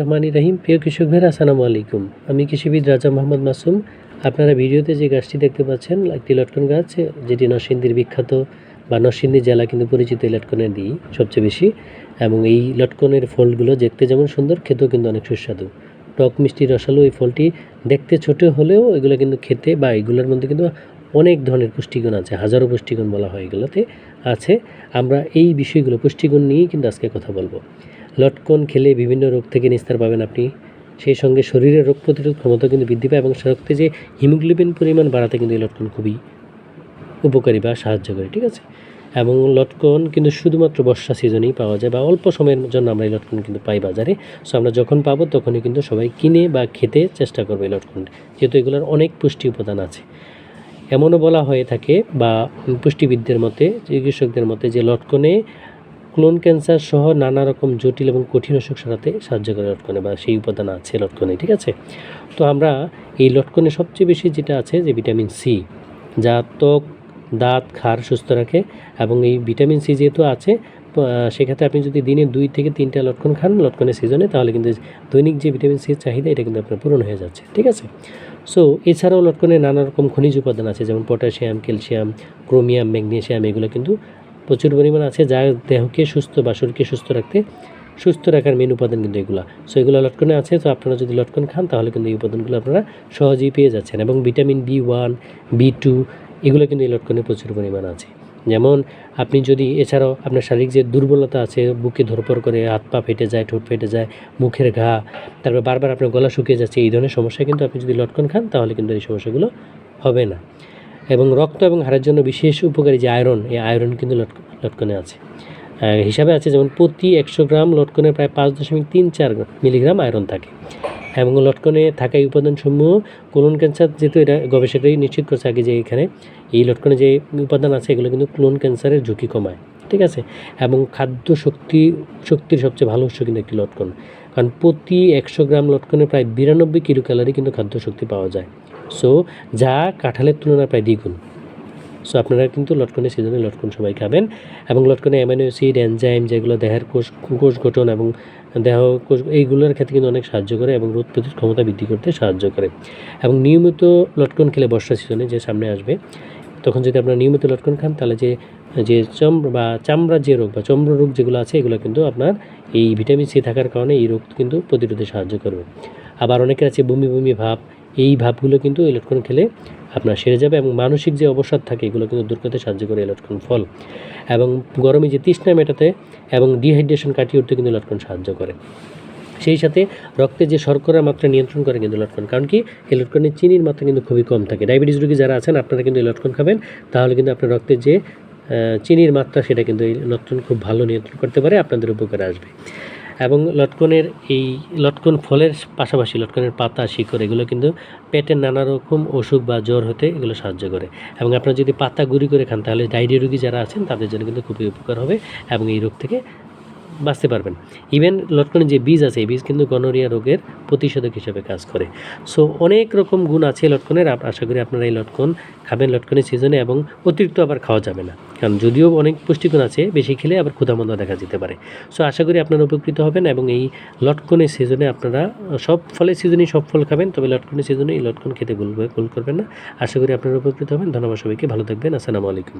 রহমানি রহিম। প্রিয় কৃষক ভাইরা, আসসালামু আলাইকুম। আমি কৃষিবিদ রাজা মোহাম্মদ মাসুম। আপনারা ভিডিওতে যে গাছটি দেখতে পাচ্ছেন, একটি লটকন গাছ, যেটি নরসিংদীর বিখ্যাত বা নরসিংদী জেলা কিন্তু পরিচিত এই লটকনের দিই সবচেয়ে বেশি। এবং এই লটকনের ফলগুলো দেখতে যেমন সুন্দর, খেতেও কিন্তু অনেক সুস্বাদু। টক মিষ্টি রসালো এই ফলটি দেখতে ছোট হলেও এগুলো কিন্তু খেতে বা এগুলোর মধ্যে কিন্তু অনেক ধরনের পুষ্টিগুণ আছে, হাজারো পুষ্টিগুণ বলা হয় এগুলোতে আছে। আমরা এই বিষয়গুলো পুষ্টিগুণ নিয়েই কিন্তু আজকে কথা বলব। লটকন খেলে বিভিন্ন রোগ থেকে নিস্তার পাবেন আপনি। সেই সঙ্গে শরীরের রোগ প্রতিরোধ ক্ষমতা কিন্তু বৃদ্ধি পায় এবং রক্তে যে হিমোগ্লোবিন পরিমাণ বাড়াতে কিন্তু এই লটকন খুবই উপকারী বা সাহায্য করে, ঠিক আছে? এবং লটকন কিন্তু শুধুমাত্র বর্ষা সিজনেই পাওয়া যায় বা অল্প সময়ের জন্য আমরা এই লটকন কিন্তু পাই বাজারে। সো আমরা যখন পাবো তখনই কিন্তু সবাই কিনে বা খেতে চেষ্টা করবে এই লটকন। যেহেতু এগুলোর অনেক পুষ্টি উপাদান আছে। এমনও বলা হয়ে থাকে বা পুষ্টিবিদদের মতে, চিকিৎসকদের মতে যে লটকনে ক্লোন ক্যান্সার সহ নানা রকম জটিল এবং কঠিন অসুখ সারাতে সাহায্য করে লটকনে বা সেই উপাদান আছে লটকনে, ঠিক আছে? তো আমরা এই লটকনে সবচেয়ে বেশি যেটা আছে যে ভিটামিন সি, যা ত্বক, দাঁত খার সুস্থ রাখে এবং এই ভিটামিন সি যেহেতু আছে সেক্ষেত্রে আপনি যদি দিনে দুই থেকে তিনটা লটকন খান লটকনের সিজনে, তাহলে কিন্তু দৈনিক যে ভিটামিন সির চাহিদা, এটা কিন্তু আপনার পূরণ হয়ে যাচ্ছে, ঠিক আছে? সো, এছাড়াও লটকনে নানা রকম খনিজ উপাদান আছে, যেমন পটাশিয়াম, ক্যালসিয়াম, ক্রোমিয়াম, ম্যাগনেশিয়াম, এগুলো কিন্তু প্রচুর পরিমাণ আছে, যা দেহকে সুস্থ বা শরীরকে সুস্থ রাখতে, সুস্থ রাখার মেন উপাদান কিন্তু এগুলো। সো এগুলো লটকনে আছে, তো আপনারা যদি লটকন খান, তাহলে কিন্তু এই উপাদানগুলো আপনারা সহজেই পেয়ে যাচ্ছেন। এবং vitamin B one B two এগুলো কিন্তু এই লটকনে প্রচুর পরিমাণ আছে। যেমন, আপনি যদি, এছাড়াও আপনার শারীরিক যে দুর্বলতা আছে, বুকে ধরপর করে হাত পা ফেটে যায়, ঠোঁট ফেটে যায়, মুখের ঘা, তারপর বারবার আপনার গলা শুকিয়ে যাচ্ছে, এই ধরনের সমস্যা কিন্তু আপনি যদি লটকন খান, তাহলে কিন্তু এই সমস্যাগুলো হবে না। এবং রক্ত এবং হাড়ের জন্য বিশেষ উপকারী যে আয়রন, এই আয়রন কিন্তু লটক লটকনে আছে। হিসাবে আছে যেমন প্রতি একশো গ্রাম লটকনে প্রায় পাঁচ দশমিক তিন চার মিলিগ্রাম আয়রন থাকে। এবং লটকনে থাকা এই উপাদানসমূহ কোলন ক্যান্সার যেহেতু এটা গবেষকরাই নিশ্চিত করছে আগে যে এখানে এই লটকনে যে উপাদান আছে, এগুলো কিন্তু ক্লোন ক্যান্সারের ঝুঁকি কমায়। ঠিক আছে? এবং খাদ্য শক্তি, শক্তির সবচেয়ে ভালো উৎস কিন্তু একটি লটকন। কারণ প্রতি একশো গ্রাম লটকনে প্রায় বিরানব্বই কিলো ক্যালোরি কিন্তু খাদ্য শক্তি পাওয়া যায়। সো যা কাঁঠালের তুলনায় প্রায় দ্বিগুণ। সো আপনারা কিন্তু লটকনের সিজনে লটকন সবাই খাবেন এবং লটকনে অ্যামাইনো অ্যাসিড এনজাইম যেগুলো দেহের কোষ কোষ গঠন এবং দেহ কোষ, এইগুলোর ক্ষেত্রে কিন্তু অনেক সাহায্য করে এবং রোগ প্রতিরোধ ক্ষমতা বৃদ্ধি করতে সাহায্য করে। এবং নিয়মিত লটকন খেলে বর্ষা সিজনে যে সামনে আসবে, তখন যদি আপনারা নিয়মিত লটকন খান, তাহলে যে যে চম, বা চামড়ার যে রোগ বা চম্র রোগ যেগুলো আছে, এগুলো কিন্তু আপনার এই ভিটামিন সি থাকার কারণে এই রোগ কিন্তু প্রতিরোধে সাহায্য করবে। আবার অনেকের আছে বমি বমি ভাব এই ভাবগুলো কিন্তু এই লটকন খেলে আপনার সেরে যাবে এবং মানসিক যে অবসাদ থাকে, এগুলো কিন্তু দূর করতে সাহায্য করে এই লটকন ফল। এবং গরমে যে তৃষ্ণা মেটাতে এবং ডিহাইড্রেশন কাটিয়ে উঠতে কিন্তু লটকন সাহায্য করে। সেই সাথে রক্তে যে শর্করার মাত্রা নিয়ন্ত্রণ করে কিন্তু লটকন, কারণ কি? এই লটকনের চিনির মাত্রা কিন্তু খুবই কম থাকে। ডায়াবেটিস রোগী যারা আছেন, আপনারা কিন্তু এই লটকন খাবেন, তাহলে কিন্তু আপনার রক্তের যে চিনির মাত্রা সেটা কিন্তু এই লটকন খুব ভালো নিয়ন্ত্রণ করতে পারে, আপনাদের উপকারে আসবে। এবং লটকনের এই লটকন ফলের পাশাপাশি লটকনের পাতা, শিকড়, এগুলো কিন্তু পেটের নানা রকম অসুখ বা জ্বর হতে এগুলো সাহায্য করে। এবং আপনারা যদি পাতা গুঁড়ি করে খান, তাহলে ডায়রিয়া রোগী যারা আছেন, তাদের জন্য কিন্তু খুবই উপকার হবে এবং এই রোগ থেকে বাঁচতে পারবেন। ইভেন লটকনের যে বীজ আছে, এই বীজ কিন্তু গনোরিয়া রোগের প্রতিষেধক হিসেবে কাজ করে। সো অনেক রকম গুণ আছে লটকনের। আশা করি আপনারা এই লটকন খাবেন লটকনের সিজনে এবং অতিরিক্ত আবার খাওয়া যাবে না। কারণ যদিও অনেক পুষ্টিগুণ আছে, বেশি খেলে আবার ক্ষুধামন্দ দেখা যেতে পারে। সো আশা করি আপনারা উপকৃত হবেন এবং এই লটকনের সিজনে আপনারা, সব ফলের সিজনেই সব ফল খাবেন, তবে লটকনের সিজনে এই লটকন খেতে ভুল ভুল করবেন না। আশা করি আপনারা উপকৃত হবেন। ধন্যবাদ সবাইকে। ভালো থাকবেন। আসসালামু আলাইকুম।